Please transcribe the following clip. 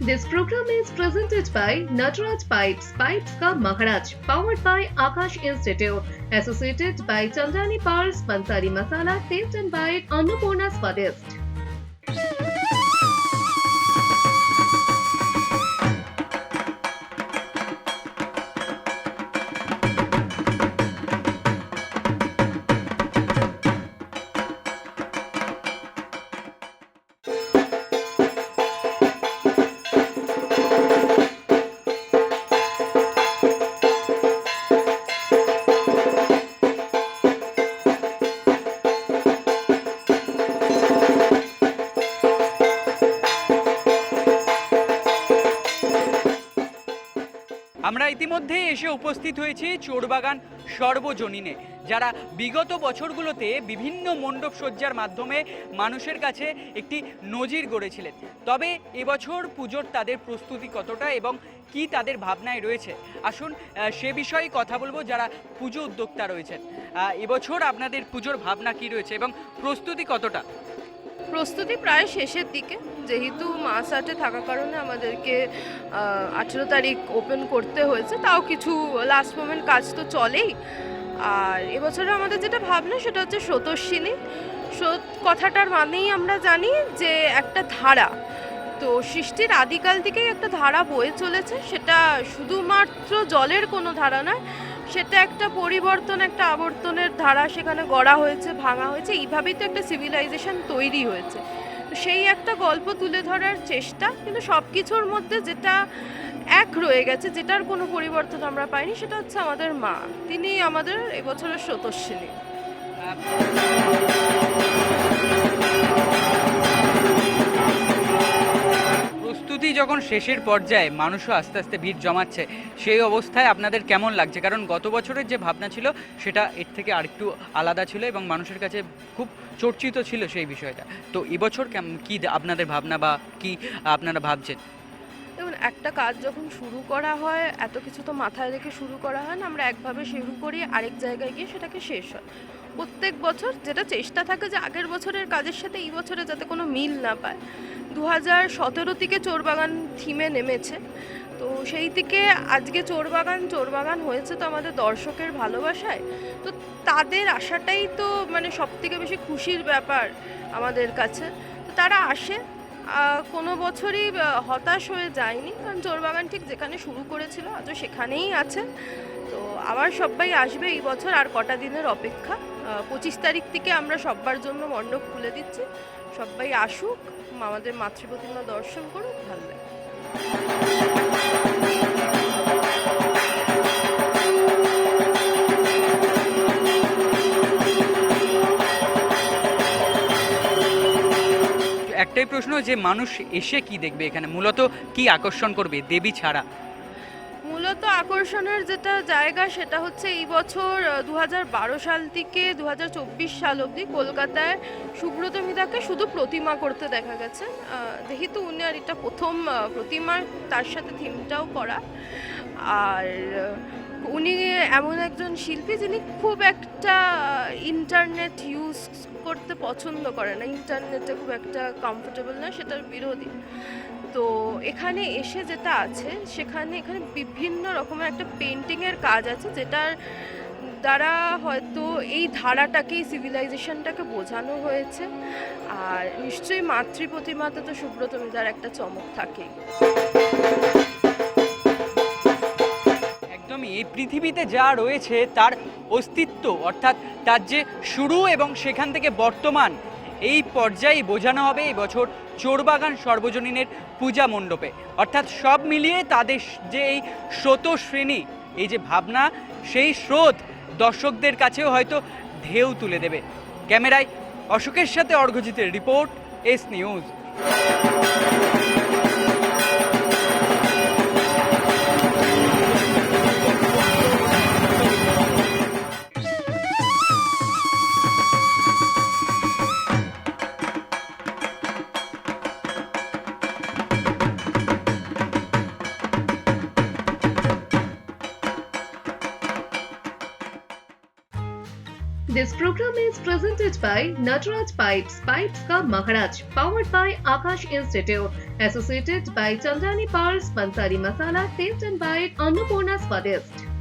This program is presented by Nataraj Pipes, Pipes Ka Maharaj, powered by Akash Institute, associated by Chandani Pars, Pansari Masala, Taste and by Annapurna Swadist. আমরা ইতিমধ্যে এসে উপস্থিত হয়েছি চোরবাগান সর্বজনীনে, যারা বিগত বছরগুলোতে বিভিন্ন মণ্ডপ সজ্জার মাধ্যমে মানুষের কাছে একটি নজির গড়েছিলেন। তবে এবছর পুজোর তাদের প্রস্তুতি কতটা এবং কি তাদের ভাবনায় রয়েছে? আসুন সে বিষয়ে কথা বলব যারা পুজো উদ্যোক্তা রয়েছেন। এবছর আপনাদের পুজোর ভাবনা কি রয়েছে এবং প্রস্তুতি কতটা? প্রস্তুতি প্রায় শেষের দিকে। যেহেতু মাস আটে থাকার কারণে আমাদেরকে আঠেরো তারিখ ওপেন করতে হয়েছে, তাও কিছু লাস্ট মোমেন্ট কাজ তো চলেই। আর এবছরে আমাদের যেটা ভাবনা, সেটা হচ্ছে স্রোতস্বিনী। স্রোত কথাটার মানেই আমরা জানি যে একটা ধারা। তো সৃষ্টির আদিকাল থেকেই একটা ধারা বয়ে চলেছে। সেটা শুধুমাত্র জলের কোনো ধারা নয় সেটা একটা পরিবর্তন, একটা আবর্তনের ধারা সেখানে গড়া হয়েছে, ভাঙা হয়েছে, এইভাবেই তো একটা সিভিলাইজেশন তৈরি হয়েছে। সেই একটা গল্প তুলে ধরার চেষ্টা, কিন্তু সব কিছুর মধ্যে যেটা এক রয়ে গেছে, যেটার কোনো পরিবর্তন আমরা পাইনি, সেটা হচ্ছে আমাদের মা। তিনি আমাদের এবছরের স্রোতস্বিনী। যখন শেষের পর্যায়ে মানুষও আস্তে আস্তে ভিড় জমাচ্ছে, সেই অবস্থায় আপনাদের কেমন লাগছে? কারণ গত বছরের যে ভাবনা ছিল, সেটা এর থেকে আরেকটু আলাদা ছিল এবং মানুষের কাছে খুব চর্চিত ছিল সেই বিষয়টা। তো এবছর কী আপনাদের ভাবনা বা কি আপনারা ভাবছেন? দেখুন, একটা কাজ যখন শুরু করা হয়, এত কিছু তো মাথায় রেখে শুরু করা হয় না, আমরা একভাবে শুরু করি, আরেক জায়গায় গিয়ে সেটাকে শেষ হয়। প্রত্যেক বছর যেটা চেষ্টা থাকে যে আগের বছরের কাজের সাথে এই বছরে যাতে কোনো মিল না পায়। দু হাজার সতেরো থেকে চোরবাগান থিমে নেমেছে। তো সেই থেকে আজকে চোরবাগান চোরবাগান হয়েছে তো আমাদের দর্শকের ভালোবাসায়। তো তাদের আশাটাই তো মানে সব থেকে বেশি খুশির ব্যাপার আমাদের কাছে। তো তারা আসে কোনো বছরই হতাশ হয়ে যায়নি। কারণ চোরবাগান ঠিক যেখানে শুরু করেছিল, আজও সেখানেই আছে। তো আবার সবাই আসবে এই বছর আর কটা দিনের অপেক্ষা। পঁচিশ তারিখ থেকে আমরা সবার জন্য মণ্ডপ খুলে দিচ্ছি। সবাই আসুক, আমাদের মাতৃপ্রতিমা দর্শন করুক ভালো লাগে একটাই প্রশ্ন, যে মানুষ এসে কি দেখবে এখানে? মূলত কি আকর্ষণ করবে দেবী ছাড়া? মূলত আকর্ষণের যেটা জায়গা সেটা হচ্ছে এই বছর দু হাজার বারো সাল থেকে দু হাজার চব্বিশ সাল অবধি কলকাতায় সুব্রত মিতাকে শুধু প্রতিমা করতে দেখা গেছে। যেহেতু উনি আর এটা প্রথম প্রতিমার তার সাথে থিমটাও করা। আর উনি এমন একজন শিল্পী যিনি খুব একটা ইন্টারনেট ইউজ করতে পছন্দ করে না। ইন্টারনেটে খুব একটা কমফোর্টেবল না, সেটার বিরোধী। তো এখানে এসে যেটা আছে, সেখানে এখানে বিভিন্ন রকমের একটা পেন্টিংয়ের কাজ আছে, যেটার দ্বারা হয়তো এই ধারাটাকেই সিভিলাইজেশনটাকে বোঝানো হয়েছে। আর নিশ্চয়ই মাতৃ প্রতিমাতে তো সুব্রত মিতার একটা চমক থাকেই। একদমই, এই পৃথিবীতে যা রয়েছে তার অস্তিত্ব, অর্থাৎ তার যে শুরু এবং সেখান থেকে বর্তমান এই পর্যায়ে বোঝানো হবে এই বছর চোরবাগান সর্বজনীনের পূজা মণ্ডপে। অর্থাৎ সব মিলিয়ে তাদের যে এই স্রোত শ্রেণি এই যে ভাবনা, সেই স্রোত দর্শকদের কাছেও হয়তো ঢেউ তুলে দেবে। ক্যামেরায় অশোকের সাথে অর্ঘজিতের report, S news. This program is presented by Nataraj Pipes, Pipes Ka Maharaj, powered by Akash Institute, associated by Chandani Pars, Pansari Masala, taped and by Annapurna Swadist.